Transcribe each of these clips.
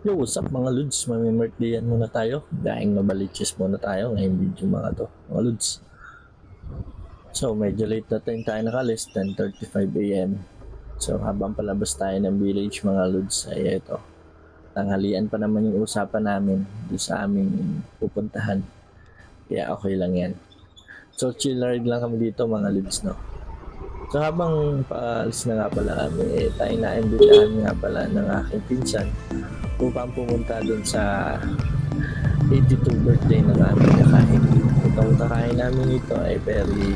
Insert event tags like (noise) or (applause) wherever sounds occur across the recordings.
Yo, what's up mga Lods? Mamimirthdayan muna tayo. Daing nabaliches muna tayo ngayong video mga to, mga Lods. So, medyo late na tayo tayo nakalis, 10.35am. So, habang palabas tayo ng village mga Lods, ay ito. Tanghalian pa naman yung usapan namin doon sa aming pupuntahan. Kaya okay lang yan. So, chill ride lang kami dito mga Lods, no? So habang paalis na nga pala kami, eh, tayo na-imbitahan nga pala ng aking pinsan upang pumunta dun sa 82 birthday ng aming kakain. Itong kakain namin ito ay very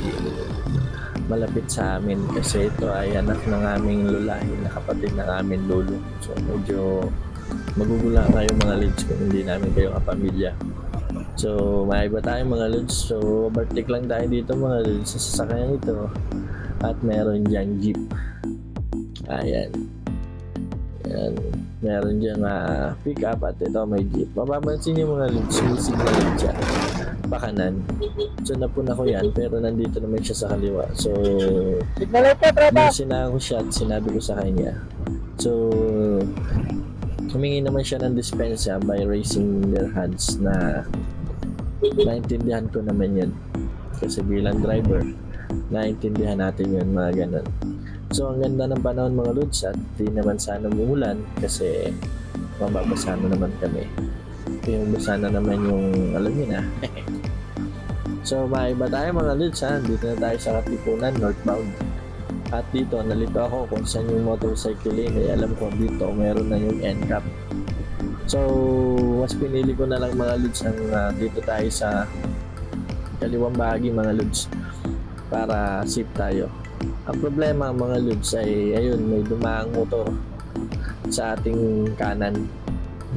malapit sa amin kasi ito ay anak ng aming lulahin na kapatid ng aming lolo. So medyo magugulang kayo mga lids kung hindi namin kayo kapamilya. So maiba tayo mga lids. So birthday lang tayo dito mga lids sa sasakyan ito. At meron dyan jeep. Ayan. Ayan. Meron dyan uh, pick up at ito may jeep. Mapapansin niyo mga lids, may signal dyan. Pakanan. So napuna ko yan pero nandito naman siya sa kaliwa. So Signal tropa. nung sinako ko siya at sinabi ko sa kanya. So humingi naman siya ng dispensa by raising their hands na naintindihan ko naman yun. Kasi bilang driver, naintindihan natin yun mga ganun. So ang ganda ng panahon mga lods at di naman sana umulan kasi mababasa na naman kami. Yung basa na naman yung alam niyo na. (laughs) so maiba tayo mga lods ha. Dito na tayo sa Katipunan, northbound. At dito, nalito ako kung saan yung motorcycle lane. Eh, alam ko dito, meron na yung end cap. So, mas pinili ko na lang mga lods ang ah, dito tayo sa kaliwang bahagi mga lods para safe tayo. Ang problema mga lods ay ayun may dumaang motor sa ating kanan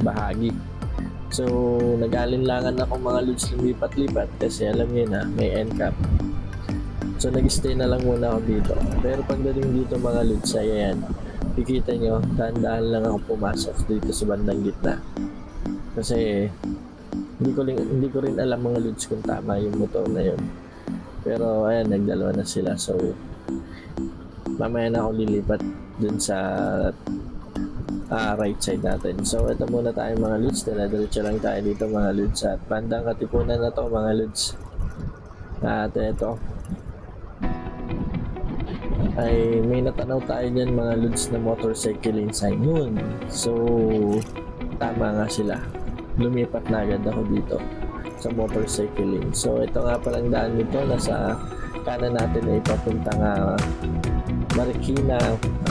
bahagi. So nag-alinlangan ako mga lods lumipat-lipat kasi alam niyo na may end cap. So nag-stay na lang muna ako dito. Pero pagdating dito mga lods ay ayan. Kikita nyo, dahan-dahan lang ako pumasok dito sa bandang gitna. Kasi hindi ko rin, hindi ko rin alam mga lods kung tama yung motor na yun. Pero ayan, nagdalawa na sila. So, mamaya na ako lilipat dun sa ah, right side natin. So, ito muna tayo mga lods. Diretso lang tayo dito mga lods. At bandang katipunan na to mga lods. At ito, ay may natanaw tayo dyan mga lods na motorcycling sign yun. So, tama nga sila. Lumipat na agad ako dito sa motorcycling. So ito nga palang daan nito nasa kanan natin ay papuntang uh, Marikina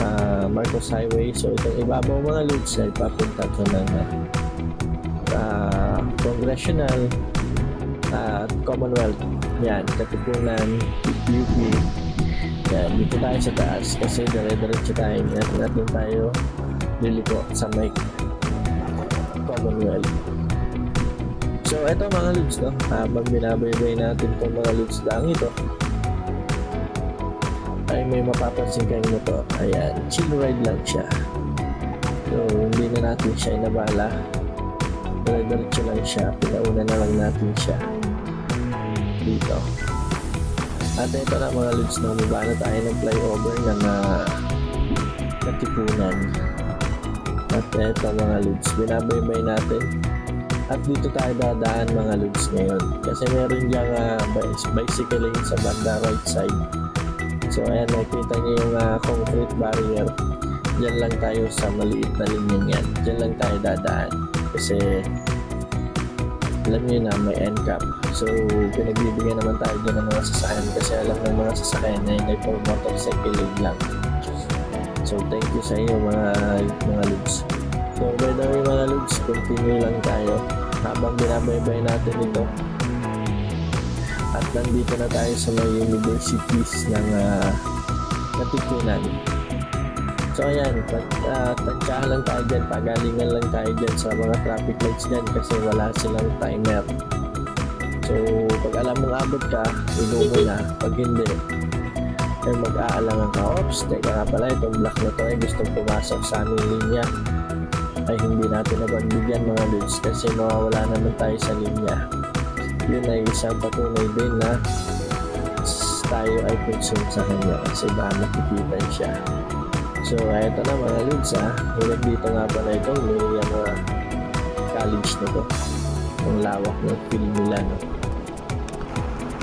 ah, Marcos Highway. So itong ibabaw mga loads ay papunta to ng ah, Congressional at Commonwealth. Yan, Katipunan, UP. Yan, dito tayo sa taas kasi dire-diretso tayo. Yan, natin tayo liliko sa may Commonwealth. So, eto mga lods, no? Habang binabaybay natin itong mga lods lang ito, may mapapansin kayong motor. Ayan, chill ride lang siya. So, hindi na natin siya inabala. Dire-diretso lang siya. Pinauna na lang natin siya. Dito. At ito na mga lods, no? Baba na tayo ng flyover ng uh, Katipunan. At ito mga lods, binabaybay natin at dito tayo dadaan mga lods ngayon. Kasi meron diyang uh, bicycle sa banda right side. So ayan, nakita niyo yung ah, concrete barrier. Diyan lang tayo sa maliit na linya yan. Diyan lang tayo dadaan. Kasi alam niyo na may end cap. So pinagbibigyan naman tayo dyan ng mga sasakyan kasi alam ng mga sasakyan na for motorcycle lane lang. So thank you sa inyo mga mga lods. So by the way mga lods, continue lang tayo habang binabaybay natin ito. Nandito na tayo sa may universities ng uh, Katipunan. So ayan, pag, uh, tansyahan lang tayo dyan, pagalingan lang tayo dyan sa mga traffic lights dyan kasi wala silang timer. So pag alam mong abot ka, igo mo na. Pag hindi, ay mag-aalangan ka. Oops, teka nga pala, itong block na to ay gustong pumasok sa aming linya ay hindi natin napagbigyan mga lods kasi mawawala naman tayo sa linya. Yun ay isang patunay din na tayo ay concern sa kanya kasi baka makikita siya. So, eto na mga lods ha. Huwag dito nga pala itong Miriam uh, knowledge nito. Ang lawak ng field nila, no?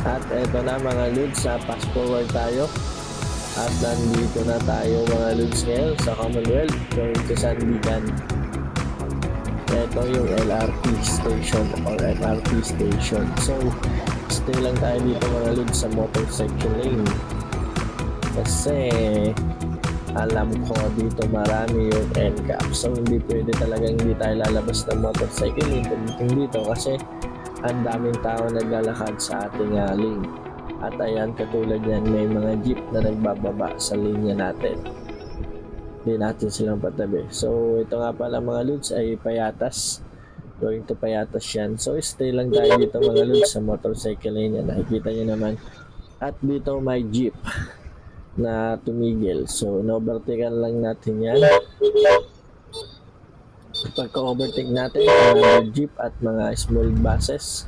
At eto na mga Lods, sa fast forward tayo. At nandito na tayo mga Lods ngayon sa Commonwealth, going to Sandigan. Ito yung LRT station or MRT station. So, stay lang tayo dito mga Lods sa motorcycle lane. Kasi, alam ko dito marami yung NCAP. So, hindi pwede talagang hindi tayo lalabas ng motorcycle lane dito kasi ang daming tao naglalakad sa ating uh, lane. At ayan, katulad yan, may mga jeep na nagbababa sa linya natin. Hindi natin silang patabi. So, ito nga pala mga lods ay payatas. Going to payatas yan. So, stay lang tayo dito mga lods sa motorcycle lane yan. Nakikita nyo naman. At dito may jeep na tumigil. So, in-overtaken lang natin yan. Pagka-overtake natin, mga jeep at mga small buses,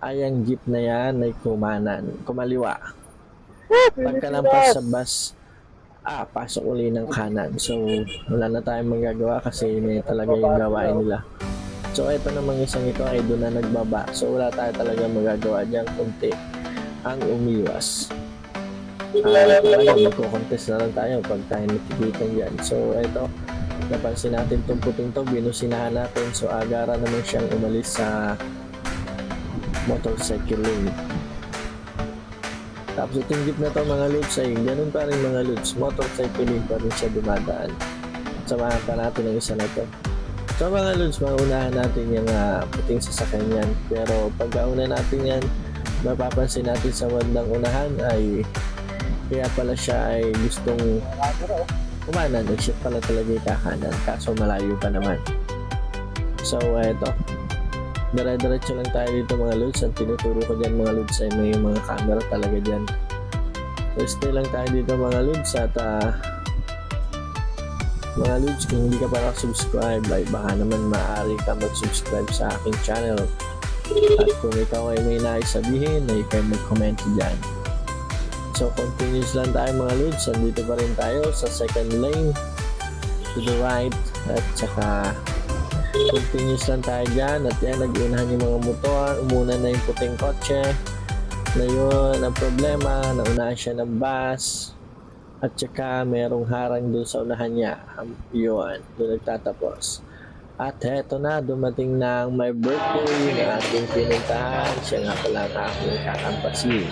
ay ang jeep na yan ay kumanan, kumaliwa. Pagkalampas sa bus, ah, pasok uli ng kanan. So, wala na tayong magagawa kasi may talaga yung gawain nila. So, ito namang isang ito ay doon na nagbaba. So, wala tayo talaga magagawa dyan kunti ang umiwas. Ah, talaga, magkukontest na lang tayo pag tayo natikitan dyan. So, ito, napansin natin itong puting to, binusinahan natin. So, agara naman siyang umalis sa motorcycle lane. Tapos itong jeep na to mga lods ay ganun pa rin mga lods. Motorcycle lane pa rin siya dumadaan. Samahan pa natin ang isa na to. So mga lods, maunahan natin yung uh, puting sasakyan yan. Pero pagkauna natin yan, mapapansin natin sa bandang unahan ay kaya pala siya ay gustong kumanan. Nag-shift pala talaga yung kakanan. Kaso malayo pa naman. So eto, dire-diretso lang tayo dito mga lods. Ang tinuturo ko dyan mga lods ay may mga camera talaga dyan. So stay lang tayo dito mga lods at ah, mga lods kung hindi ka pa subscribe ay baka naman maaari ka mag-subscribe sa aking channel. At kung ikaw ay may nais sabihin ay kayo mag-comment dyan. So continuous lang tayo mga lods. Andito pa rin tayo sa second lane to the right at saka continuous lang tayo dyan. At yan nag-unahan yung mga motor. Umuna na yung puting kotse. Na yun ang problema naunahan siya ng bus. At saka merong harang doon sa unahan niya. Um, yun doon nagtatapos. At heto na dumating na ang my birthday na ating pinuntahan. Siya nga pala ang aking kakampasin.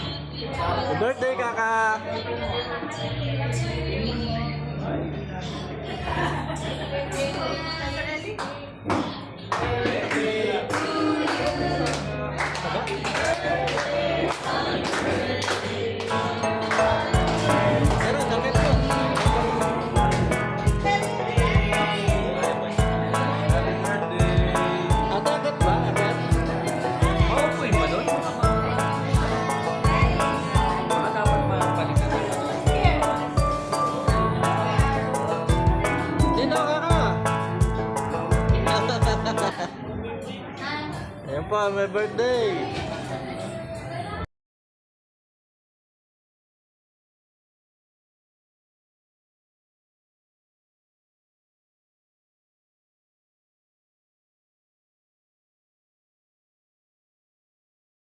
Birthday, kaka! Happy birthday!